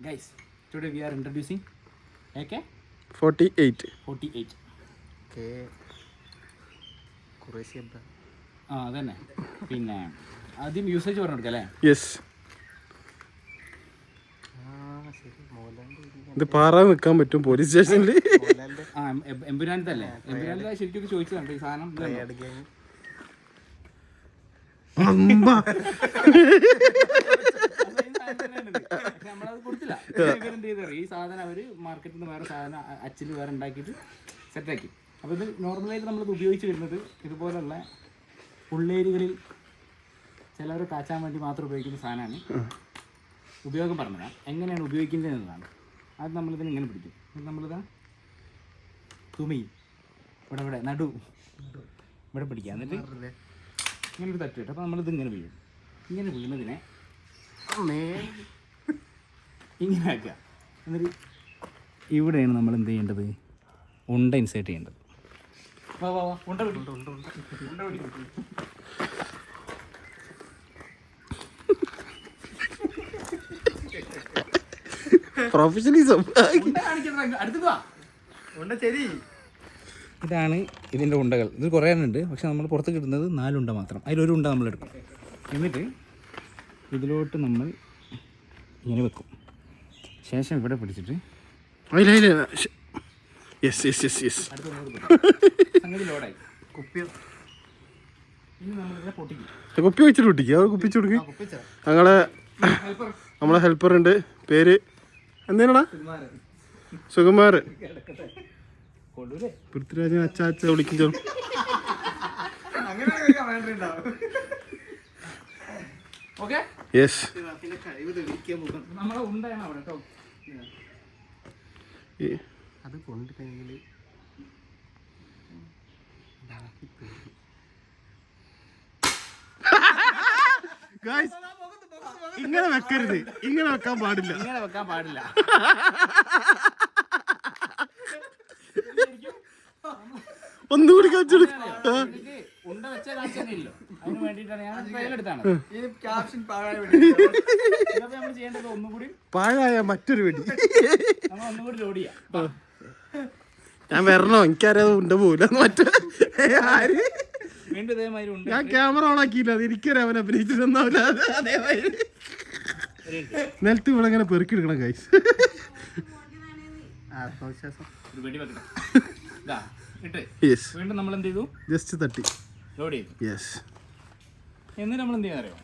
Guys, today we are introducing AK forty eight 48. കെ കുറേശ്ശി ആ അതന്നെ. പിന്നെ ആദ്യം യൂസേജ് പറഞ്ഞു കൊടുക്കാം അല്ലേ യെസ് ഇത് പാറാൻ നിൽക്കാൻ പറ്റും പോലീസ് സ്റ്റേഷനിൽ ആ എം- എമ്പുരാനത്തല്ലേ എമ്പുരാനിലെ ശരിക്കും ചോദിച്ചതാണ് ഈ സാധനം ഇതാണോ? ട്രയാഡ് ഗ്യാങ് അല്ല, ഈ സാധനം തന്നെയാണിത്. പക്ഷെ നമ്മളത് കൊടുത്തില്ല ഇവരെന്ത് ചെയ്തറിയോ ഈ സാധനം അവർ മാർക്കറ്റിൽ നിന്ന് വേറെ സാധനം അച്ചിൽ വേറെ ഉണ്ടാക്കിയിട്ട് സെറ്റാക്കി അപ്പോൾ ഇത് നോർമലായിട്ട് നമ്മളിത് ഉപയോഗിച്ച് വരുന്നത് ഇതുപോലുള്ള ഉള്ളേരികളിൽ ചിലവർ കാച്ചാൻ വേണ്ടി മാത്രം ഉപയോഗിക്കുന്ന സാധനമാണ്. ഉപയോഗം പറഞ്ഞതാണ് എങ്ങനെയാണ് ഉപയോഗിക്കുന്നത് എന്നതാണ് അത് നമ്മളിതിന് ഇങ്ങനെ പിടിക്കും. നമ്മളിതാ തുമി ഇവിടെ ഇവിടെ നടു. ഇവിടെ പിടിക്കുക. എന്നിട്ട് ഇങ്ങനെ ഒരു തട്ടിട്ട് അപ്പോൾ നമ്മളിത് ഇങ്ങനെ വീഴും. ഇങ്ങനെ വീഴുന്നതിനെ ഇങ്ങനെ ആക്കുക എന്നിട്ട് ഇവിടെയാണ് നമ്മൾ എന്ത് ചെയ്യേണ്ടത്? ഉണ്ട ഇൻസേർട്ട് ചെയ്യേണ്ടത്. വാ വാ വാ ഉണ്ട പിടി. ഉണ്ട പിടി. പ്രൊഫഷണലിസം ഉണ്ട കാണിക്കണ്ട, ഇങ്ങ് വാ. ഉണ്ട് ശരി. ഇതാണ് ഇതിന്റെ ഉണ്ടകൾ. ഇത് കുറേ ഉണ്ട്. പക്ഷെ നമ്മൾ പുറത്ത് കിട്ടുന്നത് നാലുണ്ട മാത്രം. അതിലൊരു ഉണ്ട നമ്മൾ എടുക്കും എന്നിട്ട് ഇതിലോട്ട് നമ്മൾ ഇങ്ങനെ വെക്കും. ശേഷം ഇവിടെ പിടിച്ചിട്ട്. അതില അതില യെസ് യെസ് യെസ് യെസ് സംഗതി ലോഡായി കുപ്പി വെച്ചിട്ട് കുട്ടിക്ക് അവർ കുപ്പിച്ച് ഞങ്ങളെ നമ്മളെ ഹെൽപ്പർ ഉണ്ട്. പേര്? എന്തേനാ സുകുമാർ പൃഥ്വിരാജ് പൃഥ്വിരാജൻ അച്ഛ അച്ഛ വിളിക്കും. ചോ അങ്ങനെ വേണ്ടിണ്ടാവും ഓക്കെ യെസ് പോകും നമ്മളെ ഉണ്ടായാണ് അവിടെ കേട്ടോ. അത് കൊണ്ട് കഴിഞ്ഞാൽ ഇങ്ങനെ വെക്കരുത്. ഇങ്ങനെ വെക്കാൻ പാടില്ല. ഇങ്ങനെ വെക്കാൻ പാടില്ല. ഒന്നുകൂടി കാണിച്ചെടു എനിക്ക് ഉണ്ട കാണിച്ചല്ലോ അതിന് വേണ്ടിയിട്ടാണ് ഞാൻ ട്രയൽ എടുത്താണ് ഈ ക്യാപ്ഷൻ പാകാൻ ഇതൊക്കെ നമ്മൾ ചെയ്യേണ്ടത് ഒന്നുകൂടി പാഴായ മറ്റൊരു വെടി. നമ്മൾ ഒന്നുകൂടി ലോഡ് ചെയ്യാം. ഞാൻ വരണോ? എനിക്കറിയാതെ ഉണ്ട് പോല മറ്റേ ആര്? വീണ്ടും ഇതേമാതിരി ഉണ്ട്. ഞാൻ ക്യാമറ ഓൺ ആക്കിയില്ല. അത് എനിക്കറിയാം അവൻ അഭിനയിച്ചിരുന്നാവില്ല അതേമാതിരി. നിലത്ത് ഇവിടെ ഇങ്ങനെ ആത്മവിശ്വാസം. ഇതാ ഇട്ട്. യെസ് വീണ്ടും നമ്മൾ എന്ത് ചെയ്തു? ജസ്റ്റ് തട്ടി. ലോഡ് ചെയ്തു. യെസ് എന്നിട്ട് നമ്മൾ എന്ത് ചെയ്യാൻ അറിയോ.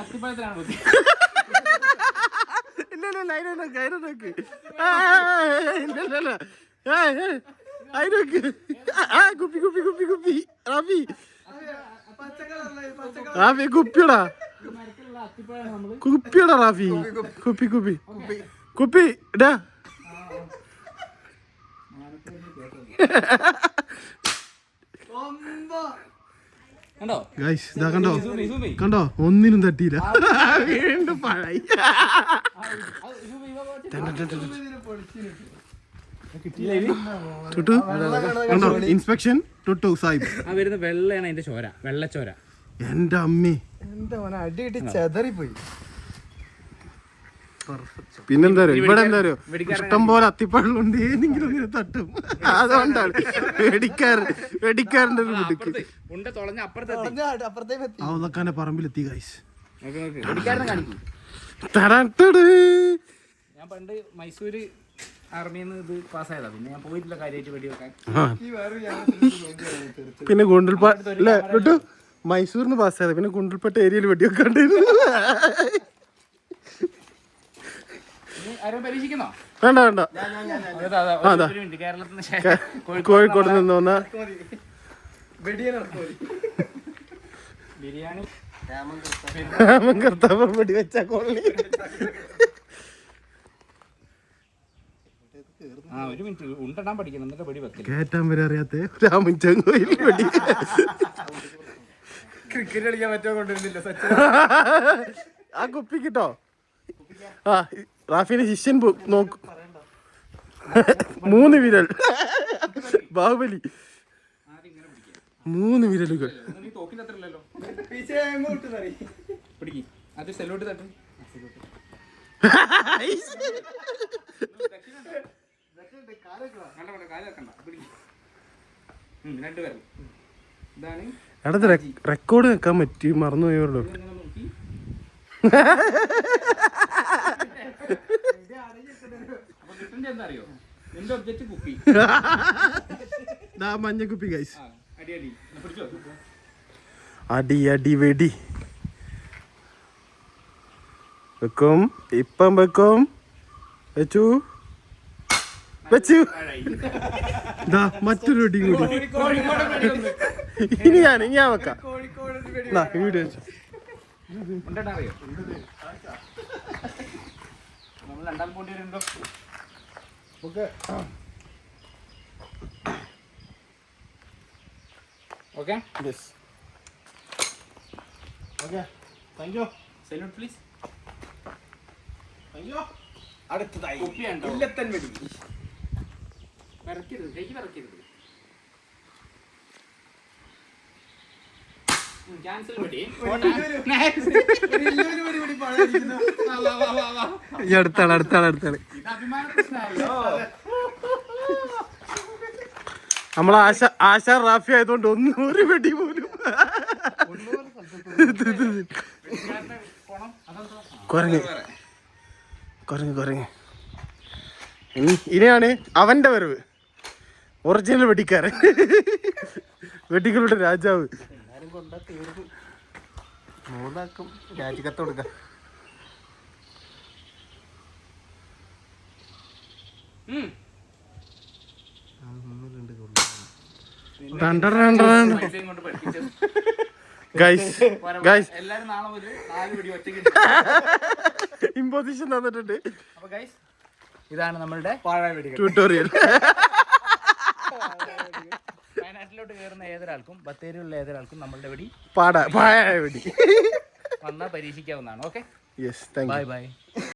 അത്തിപ്പഴത്തിലാണ് ഇല്ല ഇല്ല ഇല്ല അതിനെ കയറി നോക്ക്. ഇല്ല ഇല്ല ഇല്ല. അതിന് നോക്ക്. ആ കുപ്പി കുപ്പി കുപ്പി കുപ്പി. റാഫി. റാഫി കുപ്പിയടാ. കുപ്പിയടാ റാഫി. കുപ്പി കുപ്പി. കുപ്പി ഇടാ. കണ്ടോ? ഗൈസ് ഇതാ കണ്ടോ. കണ്ടോ? ഒന്നിനും തട്ടിയില്ല. വീണ്ടും പഴയി. ടുട്ടു കണ്ടോ? ഇൻസ്പെക്ഷൻ ടുട്ടു സാഹിബ്. ആ വരുന്ന വെള്ളയാണ് അതിന്റെ ചോര വെള്ളച്ചോര. എന്റെ അമ്മി. എന്താ മോനെ അടി ഇടി ചെതറിപ്പോയി. പിന്നെന്താ ഇവിടെ എന്താ ഇഷ്ടം പോലെ അത്തിപ്പഴമുണ്ട് ഏതെങ്കിലും ഇങ്ങനെ തട്ടും. അതുകൊണ്ടാണ് വെടിക്കാരൻ വെടിക്കാരന്റെ ഒരു മിടുക്ക്. അവതക്കാനെ പറമ്പിലെത്തി കാണിക്കും ഞാൻ പണ്ട് മൈസൂര് ഇത് പാസ്സായതാ പിന്നെ ഞാൻ പോയിട്ടില്ല കാര്യമായിട്ട് വെടിവെക്കാൻ ഈ വേറെ പിന്നെ ഗുണ്ടൽപാട്ട് അല്ലേ ടുട്ടു മൈസൂരിന്ന് പാസ്സായത് പിന്നെ ഗുണ്ടൽപേട്ട ഏരിയയിൽ വെടിവെക്കാണ്ടിരുന്നു വേണ്ട വേണ്ട. കോഴിക്കോട് നിന്ന് വന്ന ബിരിയാണി. രാമൻ കർത്താവ് വെടി വെക്കില്ല. കേറ്റാൻ വരെ അറിയാത്ത രാമൻ ചെങ്കോയിൽ വെടി ക്രിക്കറ്റ് കളിക്കാൻ പറ്റുമോ കൊണ്ടുവരുന്നില്ല സച്ചിൻ. ആ കുപ്പി കിട്ടോ ആ റാഫിന്റെ ശിഷ്യൻ നോക്കൂ മൂന്ന് വിരൽ ബാഹുബലി മൂന്ന് വിരലുകൾ എടാ റെക്കോർഡ് വെക്കാൻ പറ്റി മറന്നു പോയുള്ളൂ അറിയോ എന്റെ ഒബ്ജക്റ്റ് കുപ്പി. മഞ്ഞ കുപ്പി ഗൈസ് അടി അടി. അടി അടി വെടി. വെക്കും. ഇപ്പം വെക്കും. വെച്ചു. വെച്ചു. ദാ മറ്റൊരു വെടി കൂടി. വെടി. ഇനി ഞാൻ ഇനി ഞാൻ വെക്കാം. ഇവിടെ വെച്ചു. രണ്ടാം പോണ്ടി വരുന്നുണ്ടോ? Okay. Okay? Yes okay. Thank you salute please thank you അടുത്തതായി. ഇല്ലത്തൻ വെടി. വിറക്കരുത് കൈ വിറക്കരുത് ഈ അടുത്താൾ അടുത്താൾ പ്രശ്നമല്ലോ നമ്മൾ ആശ ആശാ റാഫി ആയതുകൊണ്ട് ഒന്നും ഒരു വെടി പോലും. കൊറങ്ങി കൊറങ്ങി കുരങ്ങ് കുരങ്ങ് കുരങ്ങ് ഇനി ഇനിയാണ് അവന്റെ വരവ്. ഒറിജിനൽ വെടിക്കാരൻ. വെടികളുടെ രാജാവ്. കൊണ്ടാ തീർന്നു. മൂന്നാക്കും രാജിക്കത്ത് കൊടുക്കാം. ഇമ്പോസിഷൻ തന്നിട്ടുണ്ട്. ഇതാണ് നമ്മളുടെ ട്യൂട്ടോറിയൽ വയനാട്ടിലോട്ട് കയറുന്ന ഏതൊരാൾക്കും ബത്തേരിയിലുള്ള ഏതൊരാൾക്കും നമ്മളുടെ വെടി പാടാ പാടാ വെടി. വന്നാൽ പരീക്ഷിക്കാവുന്നതാണ്. Okay yes thank bye bye